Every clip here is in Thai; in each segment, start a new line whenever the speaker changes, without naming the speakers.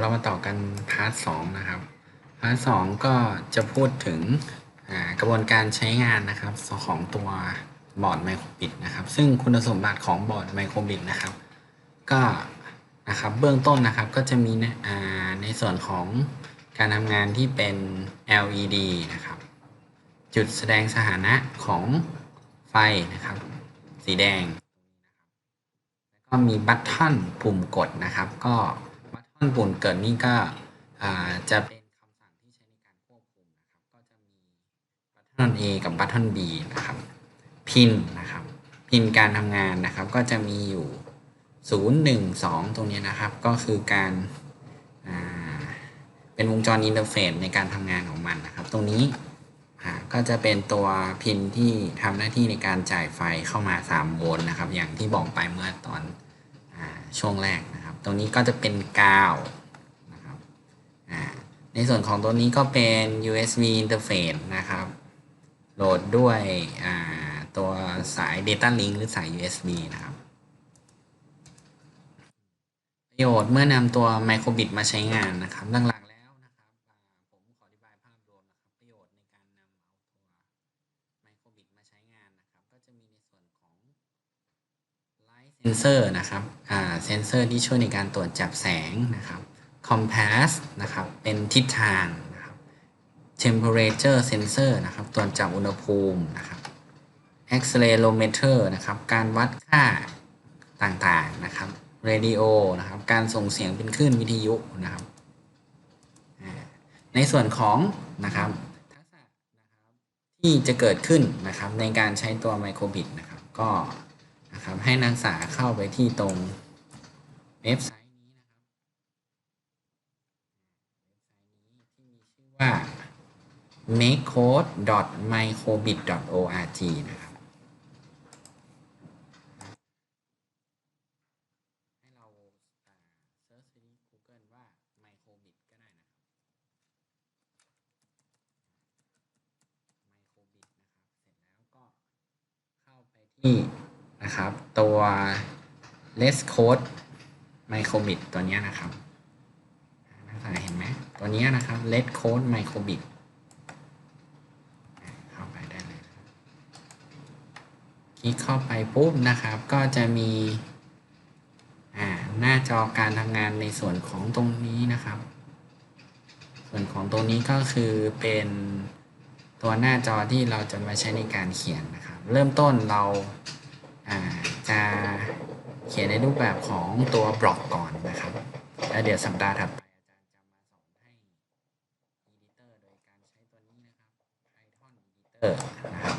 เรามาต่อกันพาร์ทสองนะครับพาร์ทสองก็จะพูดถึงกระบวนการใช้งานนะครับของตัวบอร์ดไมโครบิตนะครับ ซึ่งคุณสมบัติของบอร์ดไมโครบิตนะครับ ก็นะครับเบื้องต้นนะครับก็จะมีในในส่วนของการทำงานที่เป็น LED นะครับ จุดแสดงสถานะของไฟนะครับ สีแดง แล้วก็มีบัตทอนปุ่มกดนะครับ ก็ันปุ่มกดนี่ก็จะเป็นคำสั่งที่ใช้ในการควบคุมนะครับก็จะมีบัตทอน A กับบัตทอน B นะครับพินนะครับพินการทำงานนะครับก็จะมีอยู่ 0 1 2 ตรงนี้นะครับ ก็คือการาเป็นวงจรอินเทอร์เฟซในการทำงานของมันนะครับ ตรงนี้ก็จะเป็นตัวพินที่ทำหน้าที่ในการจ่ายไฟเข้ามา 3 โวลต์นะครับ อย่างที่บอกไปเมื่อตอนอช่วงแรก ตรงนี้ก็จะเป็นกาวนะครับอ่าในส่วนของตัวนี้ก็เป็น USB interface นะครับ โหลดด้วยอ่าตัวสาย Data Link หรือสาย USB นะครับ ประโยชน์เมื่อนำตัวไมโครบิตมาใช้งานนะครับ ห Light Sensor นะครับเซนเซอร์ที่ช่วยในการตรวจจับแสงนะครับ Compass นะครับเป็นทิศทางนะครับ Temperature Sensor นะครับตรวจจับอุณหภูมินะครับ Accelerometer นะครับการวัดค่าต่างๆนะครับ Radio นะครับการส่งเสียงเป็นคลื่นวิทยุนะครับในส่วนของนะครับทักษะนะครับที่จะเกิดขึ้นนะครับในการใช้ตัวไมโครบิตนะครับก็ นะครับให้นักศึกษาเข้าไปที่ตรงเว็บไซต์นี้นะครับเว็บไซต์นี้ที่มีชื่อว่า makecode.microbit.org นะครับให้เราเซิร์ชที่ Google ว่า microbit ก็ได้นะครับ microbit นะครับ เสร็จแล้วก็เข้าไปที่ นะครับ ตัว let's code microbit ตัวนี้นะครับนักศึกษาเห็นไหมตัวนี้นะครับ let's code microbit เข้าไปได้เลยคลิกเข้าไปปุ๊บนะครับ ก็จะมีหน้าจอการทำงานในส่วนของตรงนี้นะครับ ส่วนของตรงนี้ก็คือเป็นตัวหน้าจอที่เราจะมาใช้ในการเขียนนะครับ เริ่มต้นเรา จะเขียนในรูปแบบของตัวบล็อกก่อนนะครับแล้วเดี๋ยวสัปดาห์ถัดไปอาจารย์จะมาสอนให้ Editor โดยการใช้ตัวนี้นะครับ Python Editor นะครับ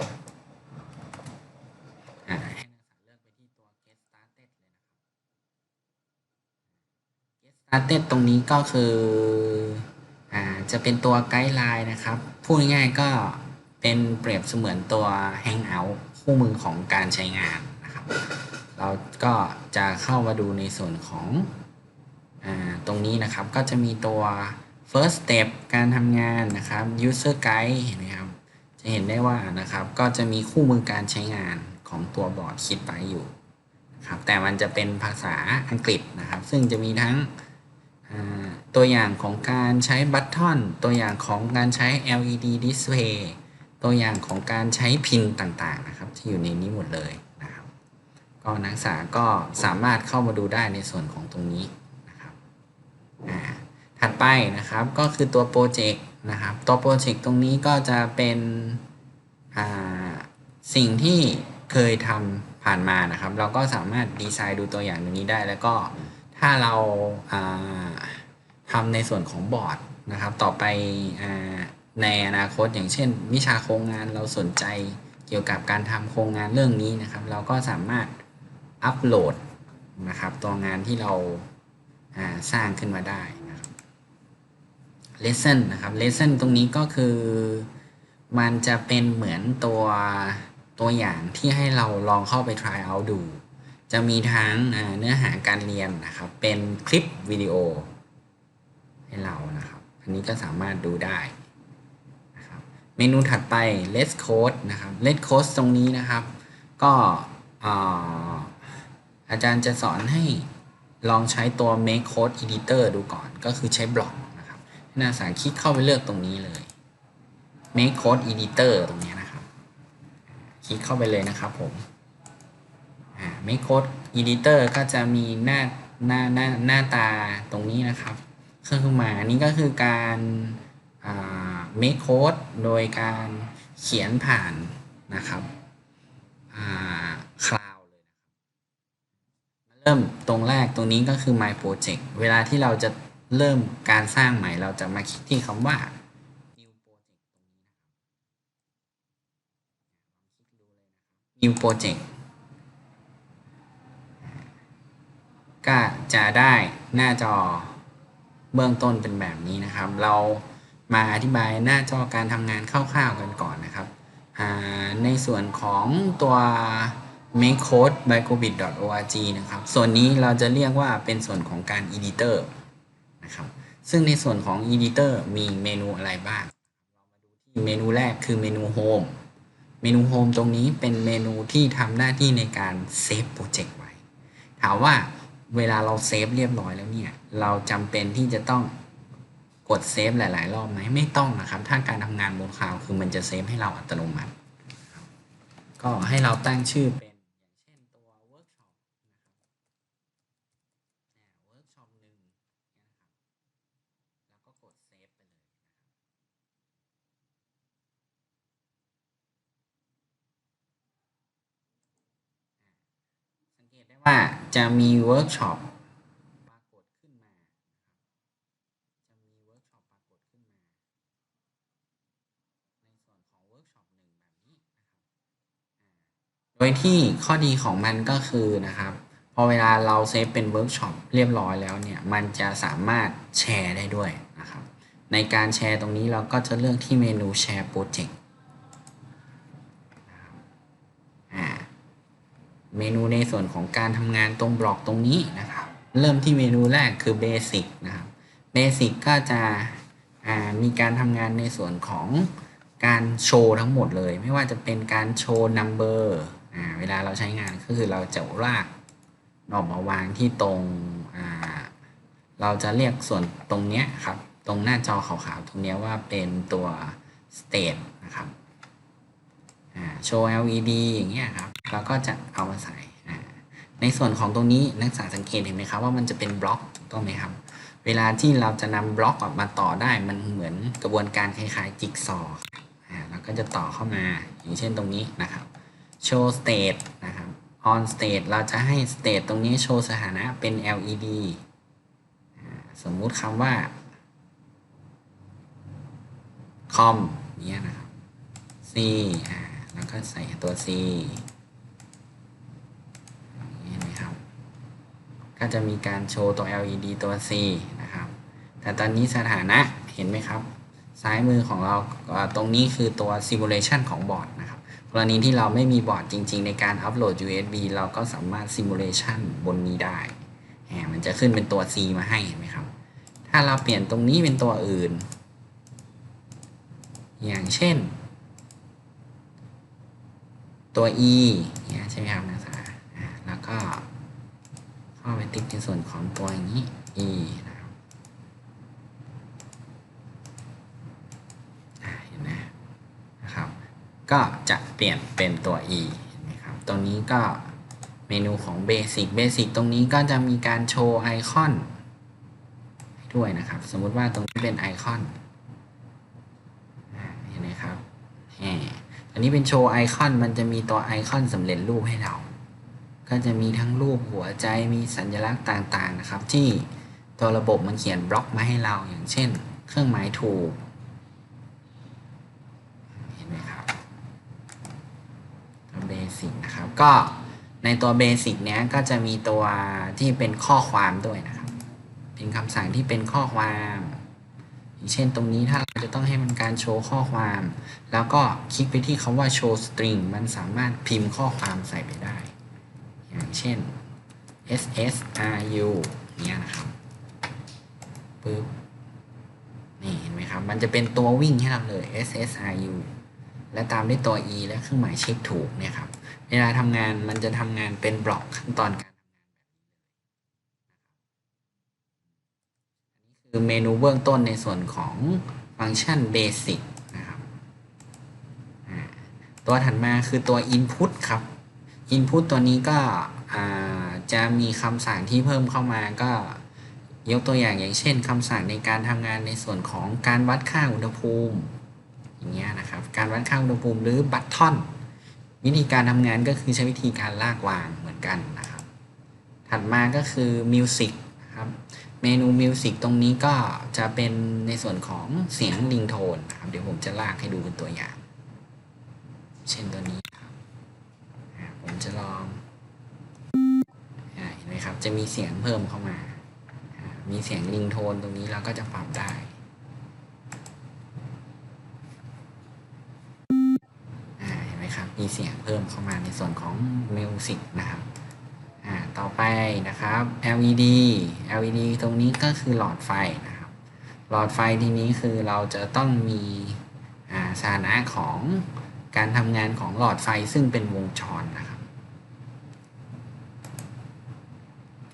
อาให้นักศึกษาเลือกไปที่ตัว Get Started เลยนะครับ Get Started ตรงนี้ก็คืออ่าจะเป็นตัวไกด์ไลน์นะครับ พูดง่ายๆก็เป็นเปรียบเสมือนตัว Hangout คู่มือของการใช้งาน เราก็จะเข้ามาดูในส่วนของอตรงนี้นะครับก็จะมีตัว first step การทำงานนะครับ user guide เห็นไหมครับ จะเห็นได้ว่านะครับก็จะมีคู่มือการใช้งานของตัวบอร์ดคิดไปอยู่ครับแต่มันจะเป็นภาษาอังกฤษนะครับ ซึ่งจะมีทั้งตัวอย่างของการใช้บัตทอนตัวอย่างของการใช้ LED display ตัวอย่างของการใช้พินต่างๆนะครับที่อยู่ในนี้หมดเลย ก็นักศึกษาก็สามารถเข้ามาดูได้ในส่วนของตรงนี้นะครับถัดไปนะครับก็คือตัวโปรเจกต์นะครับตัวโปรเจกต์ตรงนี้ก็จะเป็นสิ่งที่เคยทำผ่านมานะครับ เราก็สามารถดีไซน์ดูตัวอย่างตรงนี้ได้ แล้วก็ถ้าเราาทำในส่วนของบอร์ดนะครับต่อไปอในอนาคตอย่างเช่น วิชาโครงงานเราสนใจเกี่ยวกับการทำโครงงานเรื่องนี้นะครับ เราก็สามารถ อัปโหลดนะครับตัวงานที่เราาสร้างขึ้นมาได้นะครับ lesson นะครับ lesson ตรงนี้ก็คือมันจะเป็นเหมือนตัวตัวอย่างที่ให้เราลองเข้าไป try out ดู จะมีทั้งเนื้อหาการเรียนนะครับ เป็นคลิปวิดีโอให้เรานะครับ อันนี้ก็สามารถดูได้นะครับ เมนูถัดไป let's code นะครับ let's code ตรงนี้นะครับ ก็ อาจารย์จะสอนให้ลองใช้ตัว make code editor ดูก่อน ก็คือใช้บล็อกนะครับหนักศึกษาคลิกเข้าไปเลือกตรงนี้เลย make code editor ตรงนี้นะครับ คลิกเข้าไปเลยนะครับผม make code editor ก็จะมีหน้าหน้าหน้าหน้าตาตรงนี้นะครับขึ้นขึ้นมาอันนี้ก็คือการ make code โดยการเขียนผ่านนะครับ อ่า cloud เลยนะครับ เริ่มตรงแรกตรงนี้ก็คือ my project เวลาที่เราจะเริ่มการสร้างใหม่เราจะมาคลิกที่คำว่า new project ตรงนี้นะครับ new project ก็จะได้หน้าจอเบื้องต้นเป็นแบบนี้นะครับ เรามาอธิบายหน้าจอการทำงานคร่าวๆกันก่อนนะครับในส่วนของตัว make code by cobit org นะครับ ส่วนนี้เราจะเรียกว่าเป็นส่วนของการ editor นะครับ ซึ่งในส่วนของ editor มีเมนูอะไรบ้าง เรามาดูที่เมนูแรกคือเมนู home เมนู home ตรงนี้เป็นเมนูที่ทำหน้าที่ในการเซฟโปรเจกต์ไว้ ถามว่าเวลาเราเซฟเรียบร้อยแล้วเนี่ย เราจำเป็นที่จะต้องกดเซฟหลาย ๆ รอบไหมไม่ต้องนะครับ ถ้าการทำงานบนคลาวด์คือมันจะเซฟให้เราอัตโนมัติ ก็ให้เราตั้งชื่อเป็นอย่างเช่นตัว workshop นะครับ workshop หนึ่งเนี่ยนะครับ แล้วก็กดเซฟไปเลยนะครับ สังเกตได้ว่าจะมีเวิร์กช็อปปรากฏขึ้นมานะครับจะมีเวิร์กช็อปปรากฏขึ้นมา ในส่วนของเวิร์กช็อปหนึ่งแบบนี้นะครับอ่าโดยที่ข้อดีของมันก็คือนะครับ พอเวลาเราเซฟเป็นเวิร์กช็อปเรียบร้อยแล้วเนี่ย มันจะสามารถแชร์ได้ด้วยนะครับ ในการแชร์ตรงนี้เราก็จะเลือกที่เมนูแชร์โปรเจกต์อ่า เมนูในส่วนของการทำงานตรงบล็อกตรงนี้นะครับ เริ่มที่เมนูแรกคือ Basic นะครับ Basic ก็จะมีการทำงานในส่วนของการโชว์ทั้งหมดเลย ไม่ว่าจะเป็นการโชว์ Number อ่าเวลาเราใช้งานก็คือเราจะลากออกมาวางที่ตรงเราจะเรียกส่วนตรงเนี้ยครับ ตรงหน้าจอขาวๆตรงเนี้ยว่าเป็นตัว State นะครับ โชว์ LED อย่างเงี้ยครับ เราก็จะเอามาใส่ในส่วนของตรงนี้นักศึกษาสังเกตเห็นไหมครับว่ามันจะเป็นบล็อกถูกต้องไหมครับ เวลาที่เราจะนำบล็อกออกมาต่อได้มันเหมือนกระบวนการคล้ายๆจิ๊กซอว์เราก็จะต่อเข้ามาอย่างเช่นตรงนี้นะครับ show state นะครับ on state เราจะให้ state ตรงนี้โชว์สถานะเป็น LED สมมุติคำว่า com เนี้ยนะครับ C อ่าแล้วก็ใส่ตัว C เห็นไหมครับ ก็จะมีการโชว์ตัว LED ตัว C นะครับ แต่ตอนนี้สถานะเห็นไหมครับ ซ้ายมือของเราตรงนี้คือตัว simulation ของบอร์ดนะครับ กรณีที่เราไม่มีบอร์ดจริง ๆ ในการอัปโหลด USB เราก็สามารถ simulation บนนี้ได้แหมมันจะขึ้นเป็นตัว C มาให้เห็นไหมครับ ถ้าเราเปลี่ยนตรงนี้เป็นตัวอื่น อย่างเช่น ตัว e เนี่ยใช่ไหมครับนักศึกษาอ่าแล้วก็ ติกในส่วนของตัวอย่างนี้ e นะครับเห็นไหมนะครับ ก็จะเปลี่ยนเป็นตัว e เห็นไหมครับตรงนี้ก็เมนูของ Basic Basic ตรงนี้ก็จะมีการโชว์ไอคอนด้วยนะครับ สมมุติว่าตรงนี้เป็นไอคอนเห็นไหมครับแหมอันนี้เป็นโชว์ไอคอนมันจะมีตัวไอคอนสำเร็จรูปให้เรา ก็จะมีทั้งรูปหัวใจมีสัญลักษณ์ต่างๆนะครับ ที่ตัวระบบมันเขียนบล็อกมาให้เราอย่างเช่น เครื่องหมายถูกเห็นไหมครับตัวเบสิกนะครับก็ในตัวเบสิกเนี้ยก็จะมีตัวที่เป็นข้อความด้วยนะครับ เป็นคำสั่งที่เป็นข้อความอย่างเช่นตรงนี้ถ้าเราจะต้องให้มันการโชว์ข้อความ แล้วก็คลิกไปที่คำว่า show string มันสามารถพิมพ์ข้อความใส่ไปได้ อย่างเช่น ssru เนี่ยนะครับปึ๊บนี่เห็นไหมครับ มันจะเป็นตัววิ่งให้เราเลย ssru และตามด้วยตัว e และเครื่องหมายเช็คถูกเนี่ยครับ เวลาทำงานมันจะทำงานเป็นบล็อกขั้นตอนการทำงานแบบนี้เลยนะครับคือเมนูเบื้องต้นในส่วนของฟังก์ชันเบสิกนะครับ ตัวถัดมาคือตัว Input ครับ Input ตัวนี้ก็จะมีคำสั่งที่เพิ่มเข้ามาก็ยกตัวอย่างอย่างเช่นคำสั่งในการทำงานในส่วนของการวัดค่าอุณหภูมิอย่างเงี้ยนะครับการวัดค่าอุณหภูมิหรือบัตทอนวิธีการทำงานก็คือใช้วิธีการลากวางเหมือนกันนะครับ ถัดมาก็คือ Music นะครับเมนู Music ตรงนี้ก็จะเป็นในส่วนของเสียงริงโทนนะครับเดี๋ยวผมจะลากให้ดูเป็นตัวอย่าง เช่นตัวนี้ จะลองอเห็นไหมครับ จะมีเสียงเพิ่มเข้ามา มีเสียงริงโทนตรงนี้เราก็จะปรับได้เห็นไหมครับ มีเสียงเพิ่มเข้ามาในส่วนของมิวสิกนะครับต่อไปนะครับ LED LED ตรงนี้ก็คือหลอดไฟนะครับ หลอดไฟทีนี้คือเราจะต้องมีอ่าสถานะของการทำงานของหลอดไฟซึ่งเป็นวงจรนะครับ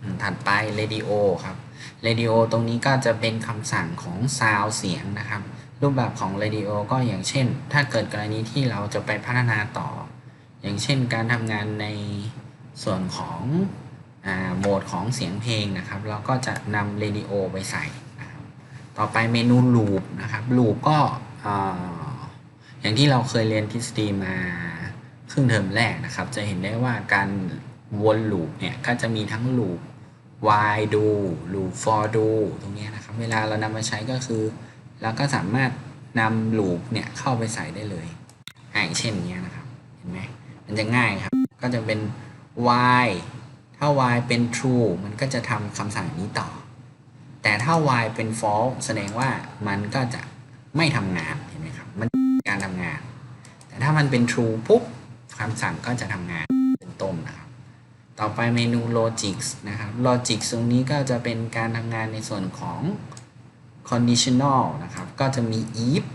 อืม ถัดไป radio ครับ radio ตรงนี้ก็จะเป็นคำสั่งของซาวเสียงนะครับ รูปแบบของ radio ก็อย่างเช่น ถ้าเกิดกรณีที่เราจะไปพัฒนาต่อ อย่างเช่นการทำงานในส่วนของโหมดของเสียงเพลงนะครับ เราก็จะนำ radio ไปใส่นะครับต่อไปเมนู loop นะครับ loop ก็อย่างที่เราเคยเรียนทฤษฎีมาครึ่งเทอมแรกนะครับ จะเห็นได้ว่าการวน loop เนี่ยก็จะมีทั้ง loop while do loop for do ตรงนี้นะครับ เวลาเรานำมาใช้ก็คือ เราก็สามารถนำ loop เนี่ยเข้าไปใส่ได้เลยอย่างเช่นนี้นะครับ เห็นไหมมันจะง่ายครับ ก็จะเป็น while ถ้า while เป็น true มันก็จะทำคำสั่งนี้ต่อ แต่ถ้า while เป็น false แสดงว่ามันก็จะไม่ทำงาน เห็นไหมครับ มันการทำงาน แต่ถ้ามันเป็น true ปุ๊บคำสั่งก็จะทำงาน เป็นต้นนะครับ ต่อไปเมนู logic นะครับ logic ตรงนี้ก็จะเป็นการทำงานในส่วนของ conditional นะครับ ก็จะมี if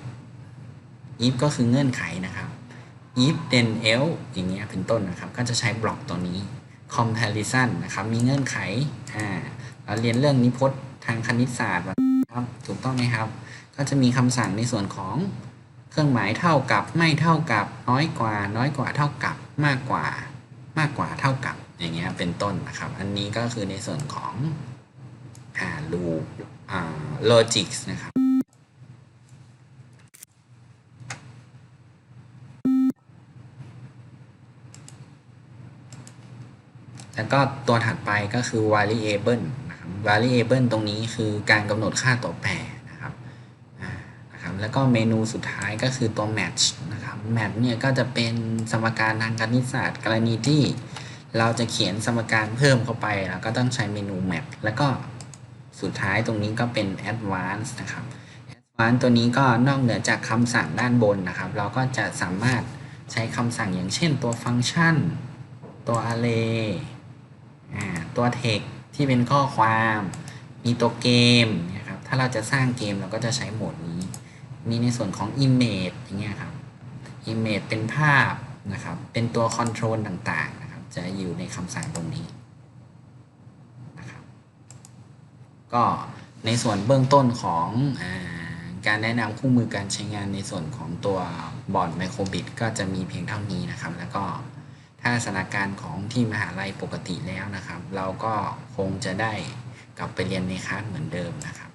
if ก็คือเงื่อนไขนะครับ if then else อย่างเงี้ยเป็นต้นนะครับ ก็จะใช้บล็อกตัวนี้ comparison นะครับ มีเงื่อนไข อ่า เราเรียนเรื่องนิพจน์ทางคณิตศาสตร์ครับ ถูกต้องไหมครับ ก็จะมีคำสั่งในส่วนของเครื่องหมายเท่ากับ ไม่เท่ากับ น้อยกว่า น้อยกว่าเท่ากับ มากกว่า มากกว่าเท่ากับ อย่างเงี้ยเป็นต้นนะครับ อันนี้ก็คือในส่วนของอ่า loop อ่า logic นะครับแล้วก็ตัวถัดไปก็คือ variable นะครับ variable ตรงนี้คือการกำหนดค่าตัวแปรนะครับนะครับ แล้วก็เมนูสุดท้ายก็คือตัว match นะครับ match เนี่ยก็จะเป็นสมการทางคณิตศาสตร์กรณีที่ เราจะเขียนสมการเพิ่มเข้าไปเราก็ต้องใช้เมนู match แล้วก็สุดท้ายตรงนี้ก็เป็น advanced นะครับ advanced ตัวนี้ก็นอกเหนือจากคำสั่งด้านบนนะครับ เราก็จะสามารถใช้คำสั่งอย่างเช่นตัวฟังก์ชัน ตัว array อ่ตัว text ที่เป็นข้อความ มีตัวเกมนะครับ ถ้าเราจะสร้างเกมเราก็จะใช้โหมดนี้ มีในส่วนของ image อย่างเงี้ยครับ image เป็นภาพนะครับ เป็นตัว control ต่างๆ จะอยู่ในคำสั่งตรงนี้นะครับก็ในส่วนเบื้องต้นของอการแนะนำคู่มือการใช้งานในส่วนของตัวบอร์ดไมโครบิตก็จะมีเพียงเท่านี้นะครับ แล้วก็ถ้าสถานการณ์ของที่มหาลัยปกติแล้วนะครับ เราก็คงจะได้กลับไปเรียนในคลาสเหมือนเดิมนะครับ